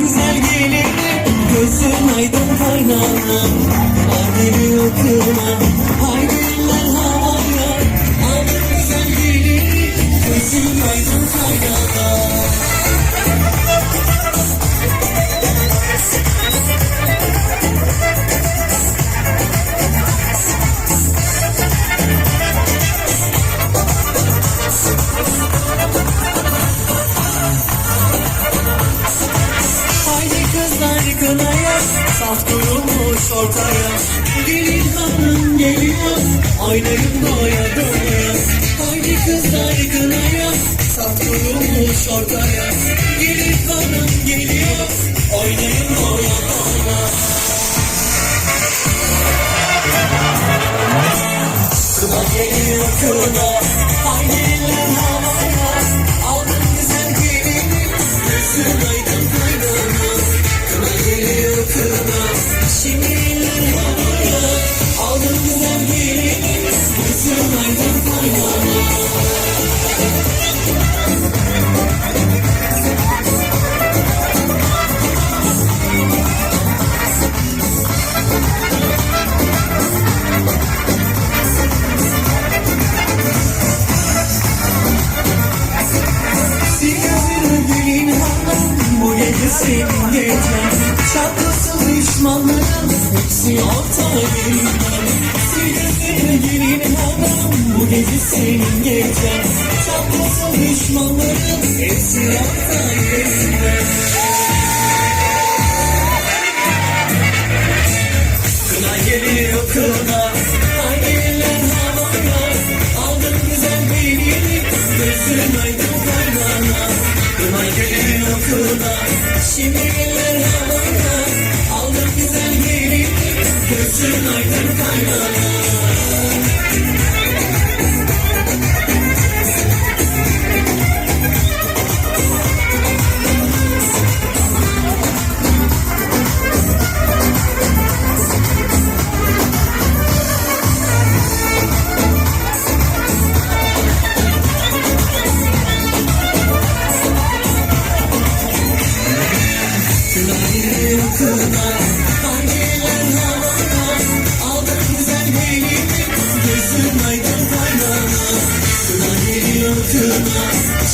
güzel gelinim Gözün aydın kaynanam Adili okuma Saf durmuş ortaya. Gelin hanım geliyor Oynayın doya doya Haydi kızlar kınaya Saf durmuş ortaya. Gelin hanım geliyor Oynayın doya doya Kına geliyor kına Haydi eller havaya Aldın güzel gelini Gözün aydın senin gecen. Çatlasın düşmanların Hepsi girmem Sigara gülün hanım Bu gece senin gecen. Çatlasın düşmanların Hepsi ortaya girmem Kına geliyor kına Haydi eller havaya Aldın güzel belini Gözün aydın kaynana Kına geliyor kına Şimdi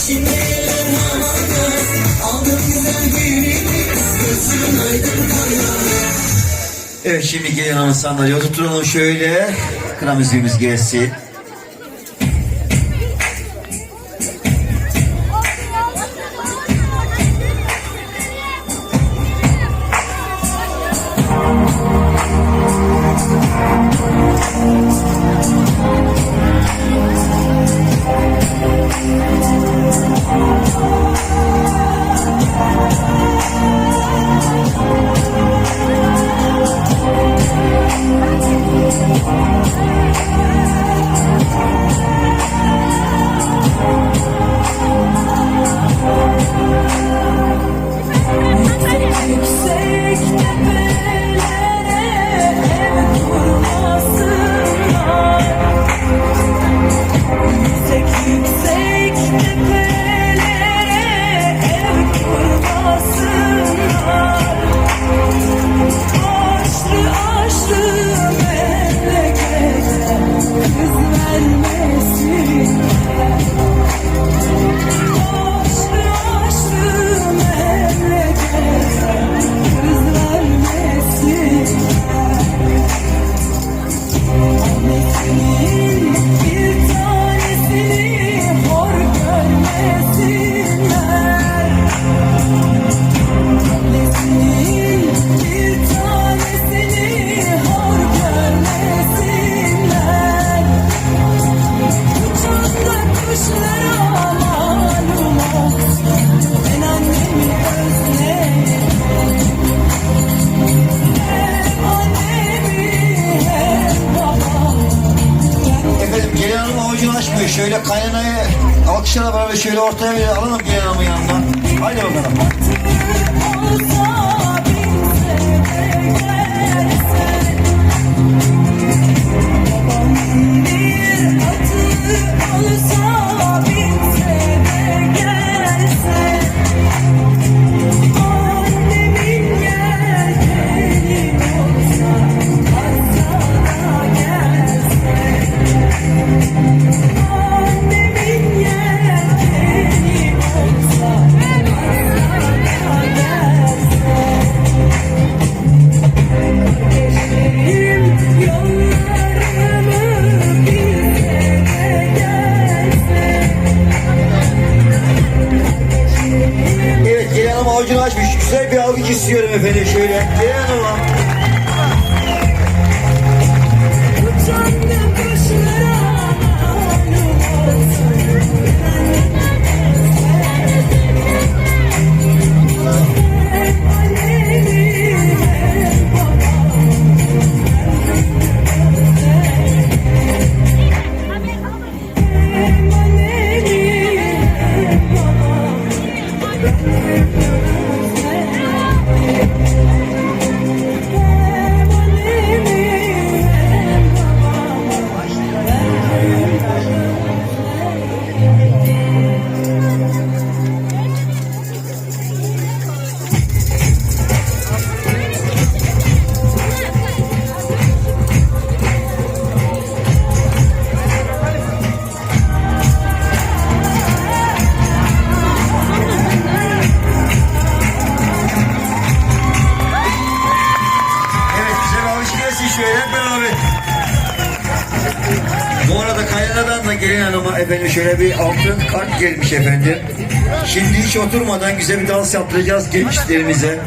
Şimdi eller havaya Aldın güzel belini Gözün aydın kaynana Evet şimdi gelin hanım sandalye oturtalım şöyle. Kına müziğimiz gelsin. Alkışlarla beraber şöyle ortaya bir alalım gelin hanımın yanından. Haydi bakalım. Şöyle. Gelin hanıma. Bu arada kaynanadan da gelin hanıma efendim şöyle bir altın kart gelmiş efendim. Şimdi hiç oturmadan güzel bir dans yaptıracağız gençlerimize.